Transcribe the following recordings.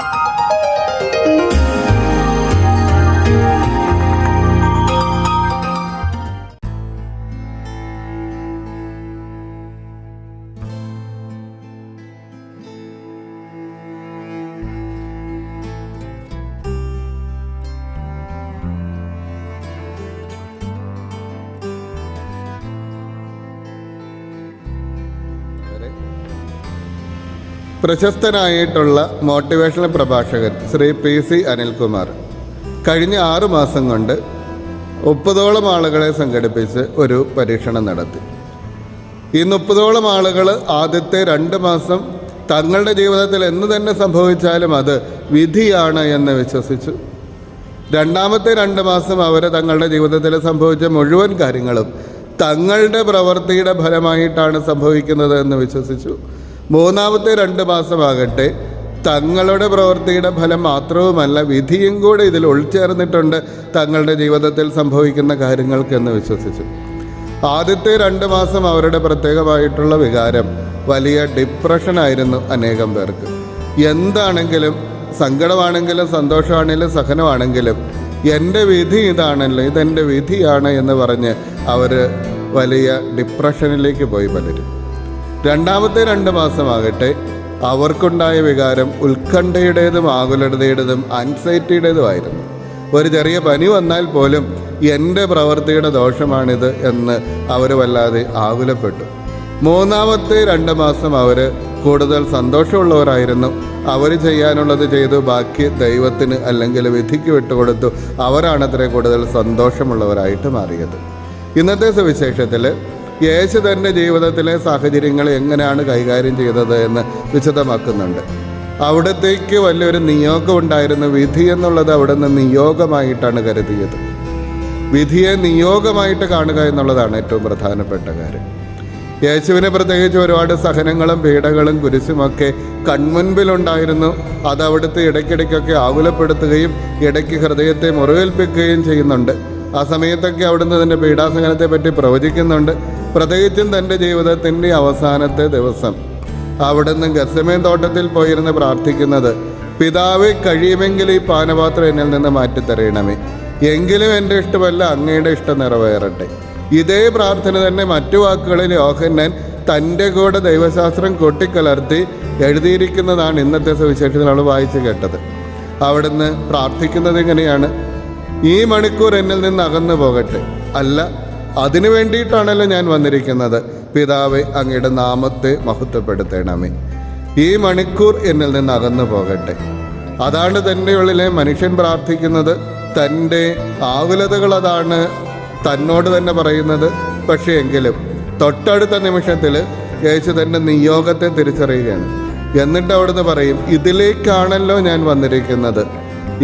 you പ്രശസ്തനായിട്ടുള്ള motivational പ്രഭാഷകൻ Shri P C Anilkumar. കഴിഞ്ഞ ആറു മാസം കൊണ്ട് മുപ്പതോളം ആളുകളെ സംഘടിപ്പിച്ച് ഒരു പരീക്ഷണം നടത്തി. ഈ മുപ്പതോളം ആളുകൾ ആദ്യത്തെ രണ്ട് മാസം തങ്ങളുടെ ജീവിതത്തിൽ എന്ന് തന്നെ സംഭവിച്ചാലും അത് വിധിയാണ് എന്ന് വിശ്വസിച്ചു. രണ്ടാമത്തെ രണ്ട് മാസം അവർ തങ്ങളുടെ ജീവിതത്തിൽ സംഭവിച്ച മുഴുവൻ കാര്യങ്ങളും തങ്ങളുടെ പ്രവൃത്തിയുടെ ഫലമായിട്ടാണ് സംഭവിക്കുന്നത് എന്ന് വിശ്വസിച്ചു. മൂന്നാമത്തെ രണ്ട് മാസമാകട്ടെ തങ്ങളുടെ പ്രവൃത്തിയുടെ ഫലം മാത്രവുമല്ല വിധിയും കൂടെ ഇതിൽ ഉൾച്ചേർന്നിട്ടുണ്ട് തങ്ങളുടെ ജീവിതത്തിൽ സംഭവിക്കുന്ന കാര്യങ്ങൾക്കെന്ന് വിശ്വസിച്ചു. ആദ്യത്തെ രണ്ട് മാസം അവരുടെ പ്രത്യേകമായിട്ടുള്ള വികാരം വലിയ ഡിപ്രഷനായിരുന്നു അനേകം പേർക്ക്. എന്താണെങ്കിലും സങ്കടമാണെങ്കിലും സന്തോഷമാണെങ്കിലും സഹനമാണെങ്കിലും എന്റെ വിധി ഇതാണല്ലോ ഇതെന്റെ വിധിയാണ് എന്ന് പറഞ്ഞ് അവർ വലിയ ഡിപ്രഷനിലേക്ക് പോയി പലരും. രണ്ടാമത്തെ രണ്ട് മാസമാകട്ടെ അവർക്കുണ്ടായ വികാരം ഉത്കണ്ഠയുടേതും ആകുലതയുടേതും ആയിരുന്നു ഒരു ചെറിയ പനി വന്നാൽ പോലും എന്റെ പ്രവൃത്തിയുടെ ദോഷമാണിത് എന്ന് അവർ വല്ലാതെ ആകുലപ്പെട്ടു. മൂന്നാമത്തെ രണ്ട് മാസം അവർ കൂടുതൽ സന്തോഷമുള്ളവരായിരുന്നു. അവർ ചെയ്യാനുള്ളത് ചെയ്തു ബാക്കി ദൈവത്തിന് അല്ലെങ്കിൽ വിധിക്ക് വിട്ടുകൊടുത്തു അവരാണത്രേ കൂടുതൽ സന്തോഷമുള്ളവരായിട്ട് മാറിയത്. ഇന്നത്തെ സുവിശേഷത്തിൽ യേശു തന്റെ ജീവിതത്തിലെ സാഹചര്യങ്ങൾ എങ്ങനെയാണ് കൈകാര്യം ചെയ്തത് എന്ന് വിശദമാക്കുന്നുണ്ട്. അവിടത്തേക്ക് വലിയൊരു നിയോഗം ഉണ്ടായിരുന്നു വിധി എന്നുള്ളത് അവിടെ നിന്ന് നിയോഗമായിട്ടാണ് കരുതിയത്. വിധിയെ നിയോഗമായിട്ട് കാണുക എന്നുള്ളതാണ് ഏറ്റവും പ്രധാനപ്പെട്ട കാര്യം. യേശുവിനെ പ്രത്യേകിച്ച് ഒരുപാട് സഹനങ്ങളും പീഡകളും കുരിശുമൊക്കെ കൺമുൻപിലുണ്ടായിരുന്നു. അത് അവിടുത്തെ ഇടയ്ക്കിടയ്ക്കൊക്കെ ആകുലപ്പെടുത്തുകയും ഇടയ്ക്ക് ഹൃദയത്തെ മുറിവേൽപ്പിക്കുകയും ചെയ്യുന്നുണ്ട്. ആ സമയത്തൊക്കെ അവിടുന്ന് തന്റെ പീഡാസഹനത്തെ പറ്റി പ്രവചിക്കുന്നുണ്ട്. പ്രത്യേകിച്ചും തന്റെ ജീവിതത്തിന്റെ അവസാനത്തെ ദിവസം. അവിടുന്ന് ഗസമേൻ തോട്ടത്തിൽ പോയിരുന്ന് പ്രാർത്ഥിക്കുന്നത് പിതാവെ കഴിയുമെങ്കിൽ ഈ പാനപാത്രം എന്നിൽ നിന്ന് മാറ്റിത്തരയണമേ എങ്കിലും എന്റെ ഇഷ്ടമല്ല അങ്ങയുടെ ഇഷ്ടം നിറവേറട്ടെ. ഇതേ പ്രാർത്ഥന തന്നെ മറ്റു വാക്കുകളിൽ യോഹന്നൻ തന്റെ കൂടെ ദൈവശാസ്ത്രം കൊട്ടിക്കലർത്തി എഴുതിയിരിക്കുന്നതാണ് ഇന്നത്തെ സുവിശേഷത്തിൽ നമ്മൾ വായിച്ചു കേട്ടത്. അവിടുന്ന് പ്രാർത്ഥിക്കുന്നത് എങ്ങനെയാണ്? ഈ മണിക്കൂർ എന്നിൽ നിന്ന് അകന്നു പോകട്ടെ. അല്ല അതിനു വേണ്ടിയിട്ടാണല്ലോ ഞാൻ വന്നിരിക്കുന്നത്. പിതാവെ അങ്ങയുടെ നാമത്തെ മഹത്വപ്പെടുത്തേണമേ. ഈ മണിക്കൂർ എന്നിൽ നിന്ന് അകന്നു പോകട്ടെ. അതാണ് തന്റെ ഉള്ളിലെ മനുഷ്യൻ പ്രാർത്ഥിക്കുന്നത്. തന്റെ ആകുലതകൾ അതാണ് തന്നോട് തന്നെ പറയുന്നത്. പക്ഷേ എങ്കിലും തൊട്ടടുത്ത നിമിഷത്തിൽ യേശു തന്റെ നിയോഗത്തെ തിരിച്ചറിയുകയാണ്. എന്നിട്ട് അവിടുന്ന് പറയും ഇതിലേക്കാണല്ലോ ഞാൻ വന്നിരിക്കുന്നത്.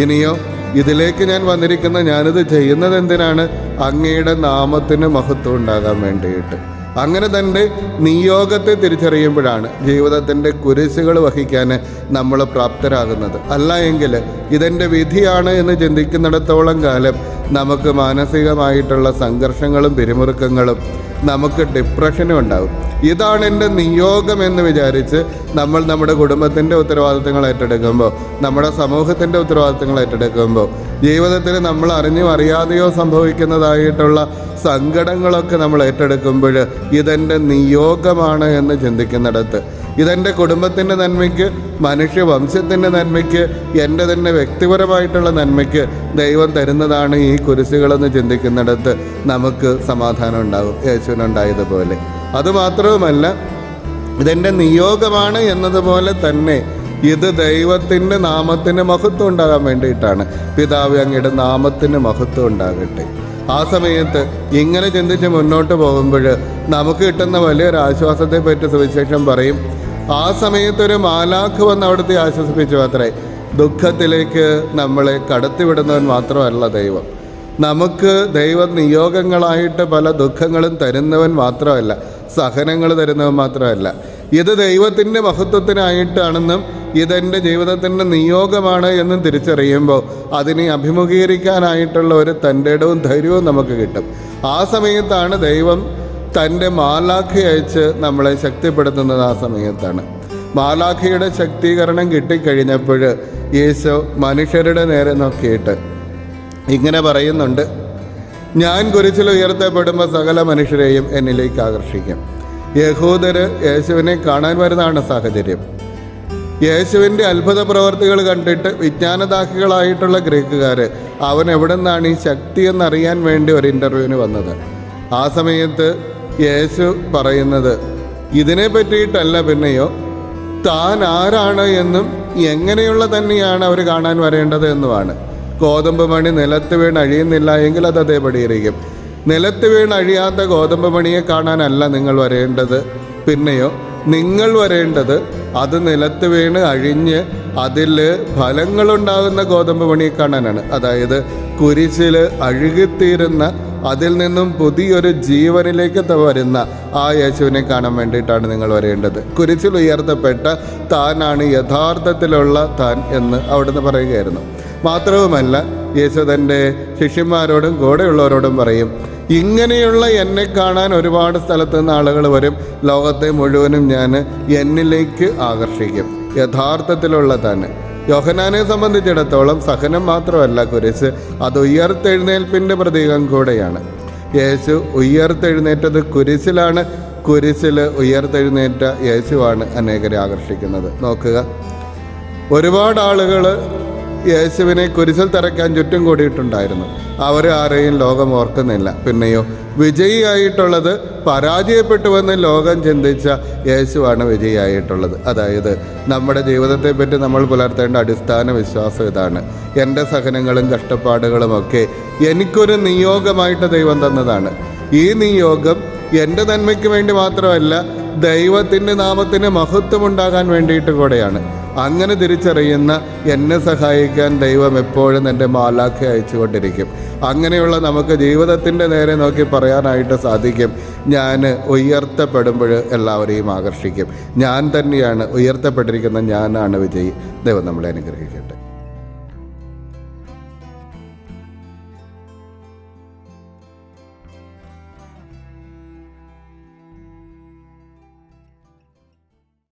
ഇനിയോ ഇതിലേക്ക് ഞാൻ വന്നിരിക്കുന്ന ഞാനിത് ചെയ്യുന്നത് എന്തിനാണ് അങ്ങയുടെ നാമത്തിന് മഹത്വം ഉണ്ടാകാൻ വേണ്ടിയിട്ട്. അങ്ങനെ തന്റെ നിയോഗത്തെ തിരിച്ചറിയുമ്പോഴാണ് ജീവിതത്തിന്റെ കുരിശുകൾ വഹിക്കാൻ നമ്മൾ പ്രാപ്തരാകുന്നത്. അല്ല എങ്കിൽ ഇതെന്റെ വിധിയാണ് എന്ന് ചിന്തിക്കുന്നിടത്തോളം കാലം നമുക്ക് മാനസികമായിട്ടുള്ള സംഘർഷങ്ങളും പിരിമുറുക്കങ്ങളും നമുക്ക് ഡിപ്രഷനും ഉണ്ടാകും. ഇതാണ് എന്റെ നിയോഗം എന്ന് വിചാരിച്ച് നമ്മൾ നമ്മുടെ കുടുംബത്തിന്റെ ഉത്തരവാദിത്തങ്ങൾ ഏറ്റെടുക്കുമ്പോൾ നമ്മുടെ സമൂഹത്തിന്റെ ഉത്തരവാദിത്തങ്ങൾ ഏറ്റെടുക്കുമ്പോൾ ജീവിതത്തിൽ നമ്മൾ അറിഞ്ഞോ അറിയാതെയോ സംഭവിക്കുന്നതായിട്ടുള്ള സങ്കടങ്ങളൊക്കെ നമ്മൾ ഏറ്റെടുക്കുമ്പോൾ ഇതെന്റെ നിയോഗമാണ് എന്ന് ചിന്തിക്കുന്നിടത്ത് ഇതെന്റെ കുടുംബത്തിന്റെ നന്മയ്ക്ക് മനുഷ്യവംശത്തിന്റെ നന്മയ്ക്ക് എന്റെ തന്നെ വ്യക്തിപരമായിട്ടുള്ള നന്മയ്ക്ക് ദൈവം തരുന്നതാണ് ഈ കുരിശുകളെന്ന് ചിന്തിക്കുന്നിടത്ത് നമുക്ക് സമാധാനം ഉണ്ടാകും. യേശുവിനുണ്ടായതുപോലെ. അതുമാത്രവുമല്ല ഇതെന്റെ നിയോഗമാണ് എന്നതുപോലെ തന്നെ ഇത് ദൈവത്തിന്റെ നാമത്തിന് മഹത്വം ഉണ്ടാകാൻ വേണ്ടിയിട്ടാണ്. പിതാവ് അങ്ങയുടെ നാമത്തിന് മഹത്വം ഉണ്ടാകട്ടെ. ആ സമയത്ത് ഇങ്ങനെ ചിന്തിച്ച് മുന്നോട്ട് പോകുമ്പോൾ നമുക്ക് കിട്ടുന്ന വലിയൊരു ആശ്വാസത്തെ പറ്റി സുവിശേഷം പറയും. ആ സമയത്തൊരു മാലാഖ് വന്ന് അവിടുത്തെ ആശ്വസിപ്പിച്ചു അത്രേ ദുഃഖത്തിലേക്ക് നമ്മളെ കടത്തിവിടുന്നവൻ മാത്രമല്ല ദൈവം. നമുക്ക് ദൈവ നിയോഗങ്ങളായിട്ട് പല ദുഃഖങ്ങളും തരുന്നവൻ മാത്രമല്ല സഹനങ്ങൾ തരുന്നവൻ മാത്രമല്ല. ഇത് ദൈവത്തിന്റെ മഹത്വത്തിനായിട്ടാണെന്നും ഇതെന്റെ ജീവിതത്തിന്റെ നിയോഗമാണ് എന്നും തിരിച്ചറിയുമ്പോൾ അതിനെ അഭിമുഖീകരിക്കാനായിട്ടുള്ള ഒരു തന്റെ ഇടവും ധൈര്യവും നമുക്ക് കിട്ടും. ആ സമയത്താണ് ദൈവം തന്റെ മാലാഖി അയച്ച് നമ്മളെ ശക്തിപ്പെടുത്തുന്നത് ആ സമയത്താണ്. മാലാഖിയുടെ ശക്തീകരണം കിട്ടിക്കഴിഞ്ഞപ്പോൾ യേശു മനുഷ്യരുടെ നേരെ നോക്കിയിട്ട് ഇങ്ങനെ പറയുന്നുണ്ട് ഞാൻ കുരിശിൽ ഉയർത്തപ്പെടുമ്പോൾ സകല മനുഷ്യരെയും എന്നിലേക്ക് ആകർഷിക്കും. യഹൂദര് യേശുവിനെ കാണാൻ വരുന്നതാണ് സാഹചര്യം. യേശുവിന്റെ അത്ഭുത പ്രവർത്തികൾ കണ്ടിട്ട് വിജ്ഞാനദാഹികളായിട്ടുള്ള ഗ്രീക്കുകാർ അവൻ എവിടെ നിന്നാണ് ഈ ശക്തി എന്നറിയാൻ വേണ്ടി ഒരു ഇന്റർവ്യൂവിന് വന്നത്. ആ സമയത്ത് യേശു പറയുന്നത് ഇതിനെ പറ്റിയിട്ടല്ല പിന്നെയോ? താൻ ആരാണ് എന്നും എങ്ങനെയുള്ള തന്നെയാണ് അവർ കാണാൻ വരേണ്ടത് എന്നുമാണ്. ഗോതമ്പ് മണി നിലത്ത് വീണ് അഴിയുന്നില്ല എങ്കിൽ അത് അതേപടി ഇരിക്കും നിലത്ത് വീണ് അഴിയാത്ത ഗോതമ്പ് മണിയെ കാണാനല്ല നിങ്ങൾ വരേണ്ടത്. പിന്നെയോ? നിങ്ങൾ വരേണ്ടത് അത് നിലത്ത് വീണ് അഴിഞ്ഞ് അതിൽ ഫലങ്ങളുണ്ടാകുന്ന ഗോതമ്പ് മണിയെ കാണാനാണ്. അതായത് കുരിശിൽ അഴുകിത്തീരുന്ന അതിൽ നിന്നും പുതിയൊരു ജീവനിലേക്ക് വരുന്ന ആ യേശുവിനെ കാണാൻ വേണ്ടിയിട്ടാണ് നിങ്ങൾ വരേണ്ടത്. കുരിശിൽ ഉയർത്തപ്പെട്ട താനാണ് യഥാർത്ഥത്തിലുള്ള താൻ എന്ന് അവിടുന്ന് പറയുകയായിരുന്നു. മാത്രവുമല്ല യേശു തന്റെ ശിഷ്യന്മാരോടും കൂടെയുള്ളവരോടും പറയും ഇങ്ങനെയുള്ള എന്നെ കാണാൻ ഒരുപാട് സ്ഥലത്ത് നിന്ന് ആളുകൾ വരും. ലോകത്തെ മുഴുവനും ഞാൻ എന്നിലേക്ക് ആകർഷിക്കും. യഥാർത്ഥത്തിലുള്ള തന്നെ യോഹനാനെ സംബന്ധിച്ചിടത്തോളം സഹനം മാത്രമല്ല കുരിശ് അത് ഉയർത്തെഴുന്നേൽപ്പിന്റെ പ്രതീകം കൂടെയാണ്. യേശു ഉയർത്തെഴുന്നേറ്റത് കുരിശിലാണ് കുരിശിൽ ഉയർത്തെഴുന്നേറ്റ യേശുവാണ് അനേകരെ ആകർഷിക്കുന്നത്. നോക്കുക ഒരുപാട് ആളുകൾ യേശുവിനെ കുരിശിൽ തറയ്ക്കാൻ ചുറ്റും കൂടിയിട്ടുണ്ടായിരുന്നു. അവർ ആരെയും ലോകം ഓർക്കുന്നില്ല. പിന്നെയോ വിജയിയായിട്ടുള്ളത് പരാജയപ്പെട്ടുവെന്ന് ലോകം ചിന്തിച്ച യേശുവാണ് വിജയിയായിട്ടുള്ളത്. അതായത് നമ്മുടെ ജീവിതത്തെപ്പറ്റി നമ്മൾ പുലർത്തേണ്ട അടിസ്ഥാന വിശ്വാസം ഇതാണ്. എന്റെ സഹനങ്ങളും കഷ്ടപ്പാടുകളുമൊക്കെ എനിക്കൊരു നിയോഗമായിട്ട് ദൈവം തന്നതാണ്. ഈ നിയോഗം എന്റെ നന്മയ്ക്ക് വേണ്ടി മാത്രമല്ല ദൈവത്തിന്റെ നാമത്തിന് മഹത്വമുണ്ടാകാൻ വേണ്ടിയിട്ട് കൂടെയാണ്. അങ്ങനെ തിരിച്ചറിയുന്ന എന്നെ സഹായിക്കാൻ ദൈവം എപ്പോഴും എന്റെ മാലാഖ അയച്ചുകൊണ്ടിരിക്കും. അങ്ങനെയുള്ള നമുക്ക് ജീവിതത്തിന്റെ നേരെ നോക്കി പറയാനായിട്ട് സാധിക്കും. ഞാൻ ഉയർത്തപ്പെടുമ്പോൾ എല്ലാവരെയും ആകർഷിക്കും. ഞാൻ തന്നെയാണ് ഉയർത്തപ്പെട്ടിരിക്കുന്ന ഞാനാണ് വിജയി. ദൈവം നമ്മളെ അനുഗ്രഹിക്കട്ടെ.